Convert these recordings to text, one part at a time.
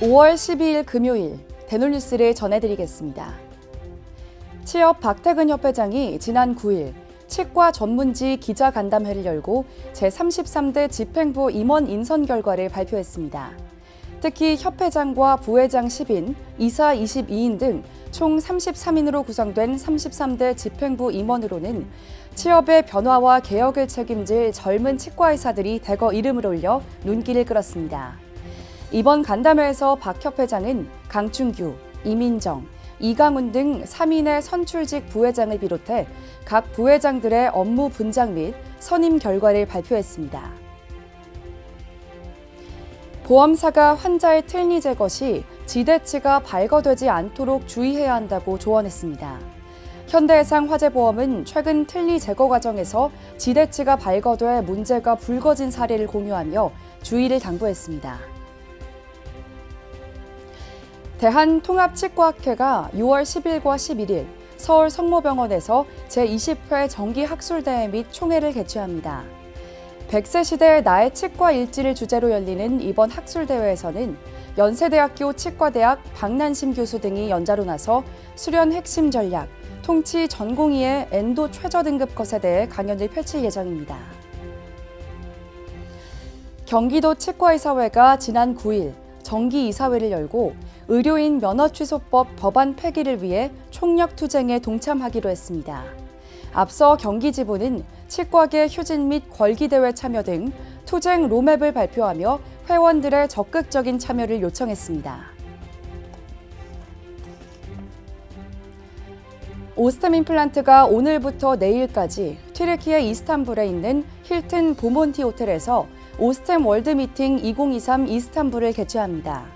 5월 12일 금요일 대놀뉴스를 전해드리겠습니다. 취업 박태근 협회장이 지난 9일 치과 전문지 기자 간담회를 열고 제33대 집행부 임원 인선 결과를 발표했습니다. 특히 협회장과 부회장 10인, 이사 22인 등 총 33인으로 구성된 33대 집행부 임원으로는 취업의 변화와 개혁을 책임질 젊은 치과 의사들이 대거 이름을 올려 눈길을 끌었습니다. 이번 간담회에서 박 협 회장은 강충규, 이민정, 이강훈 등 3인의 선출직 부회장을 비롯해 각 부회장들의 업무 분장 및 선임 결과를 발표했습니다. 보험사가 환자의 틀니 제거 시 지대치가 발거되지 않도록 주의해야 한다고 조언했습니다. 현대해상 화재보험은 최근 틀니 제거 과정에서 지대치가 발거돼 문제가 불거진 사례를 공유하며 주의를 당부했습니다. 대한통합치과학회가 6월 10일과 11일 서울 성모병원에서 제20회 정기학술대회 및 총회를 개최합니다. 100세 시대의 나의 치과 일지를 주제로 열리는 이번 학술대회에서는 연세대학교 치과대학 박난심 교수 등이 연자로 나서 수련 핵심 전략, 통치 전공의의 엔도 최저 등급 것에 대해 강연을 펼칠 예정입니다. 경기도 치과의사회가 지난 9일 정기 이사회를 열고 의료인 면허 취소법 법안 폐기를 위해 총력 투쟁에 동참하기로 했습니다. 앞서 경기지부는 치과계 휴진 및 궐기대회 참여 등 투쟁 로맵을 발표하며 회원들의 적극적인 참여를 요청했습니다. 오스템 임플란트가 오늘부터 내일까지 튀르키예 이스탄불에 있는 힐튼 보몬티 호텔에서 오스템 월드 미팅 2023 이스탄불을 개최합니다.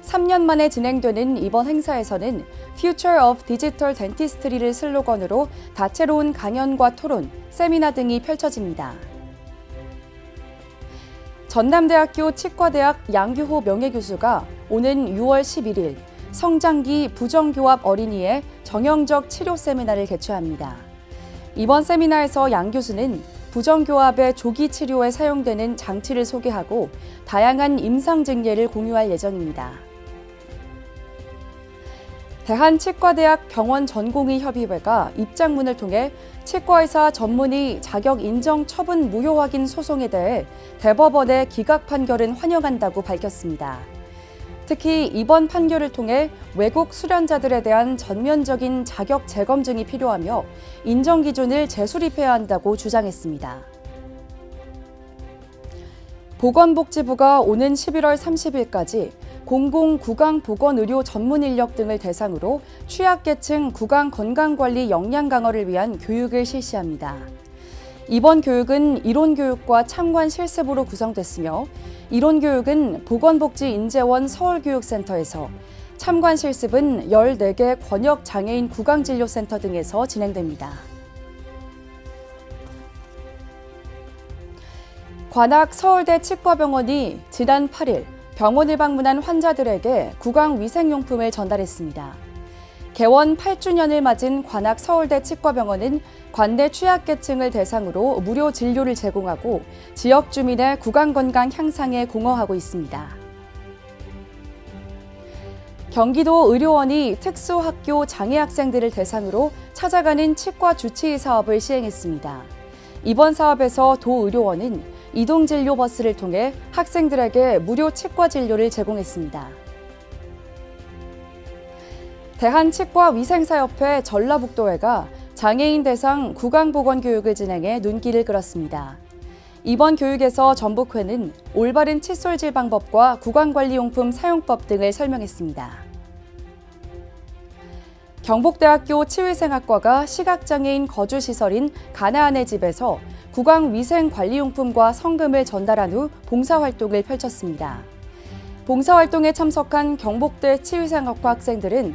3년 만에 진행되는 이번 행사에서는 Future of Digital Dentistry를 슬로건으로 다채로운 강연과 토론, 세미나 등이 펼쳐집니다. 전남대학교 치과대학 양규호 명예교수가 오는 6월 11일 성장기 부정교합 어린이의 정형적 치료 세미나를 개최합니다. 이번 세미나에서 양 교수는 부정교합의 조기 치료에 사용되는 장치를 소개하고 다양한 임상 증례를 공유할 예정입니다. 대한치과대학 병원 전공의 협의회가 입장문을 통해 치과의사 전문의 자격 인정 처분 무효 확인 소송에 대해 대법원의 기각 판결은 환영한다고 밝혔습니다. 특히 이번 판결을 통해 외국 수련자들에 대한 전면적인 자격 재검증이 필요하며 인정 기준을 재수립해야 한다고 주장했습니다. 보건복지부가 오는 11월 30일까지 공공 구강 보건 의료 전문 인력 등을 대상으로 취약계층 구강 건강관리 역량 강화를 위한 교육을 실시합니다. 이번 교육은 이론 교육과 참관 실습으로 구성됐으며 이론 교육은 보건복지인재원 서울교육센터에서 참관 실습은 14개 권역 장애인 구강 진료 센터 등에서 진행됩니다. 관악 서울대 치과병원이 지난 8일 병원을 방문한 환자들에게 구강 위생용품을 전달했습니다. 개원 8주년을 맞은 관악 서울대 치과병원은 관내 취약계층을 대상으로 무료 진료를 제공하고 지역 주민의 구강 건강 향상에 공헌하고 있습니다. 경기도 의료원이 특수학교 장애 학생들을 대상으로 찾아가는 치과 주치의 사업을 시행했습니다. 이번 사업에서 도의료원은 이동 진료 버스를 통해 학생들에게 무료 치과 진료를 제공했습니다. 대한치과위생사협회 전라북도회가 장애인 대상 구강보건 교육을 진행해 눈길을 끌었습니다. 이번 교육에서 전북회는 올바른 칫솔질 방법과 구강관리용품 사용법 등을 설명했습니다. 경북대학교 치위생학과가 시각장애인 거주시설인 가나안의 집에서 구강위생관리용품과 성금을 전달한 후 봉사활동을 펼쳤습니다. 봉사활동에 참석한 경북대 치위생학과 학생들은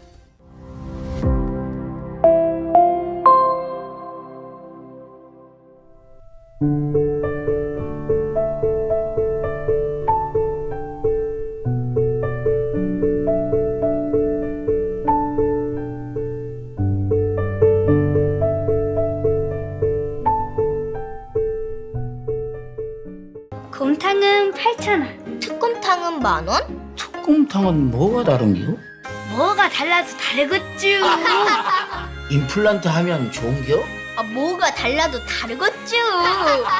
곰탕은 8,000원. 특곰탕은 만 원? 특곰탕은 뭐가 다른겨? 뭐가 달라서 다르겠쥬. 임플란트 하면 좋은겨? 아, 뭐가 달라도 다르겠죠.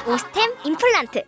오스템 임플란트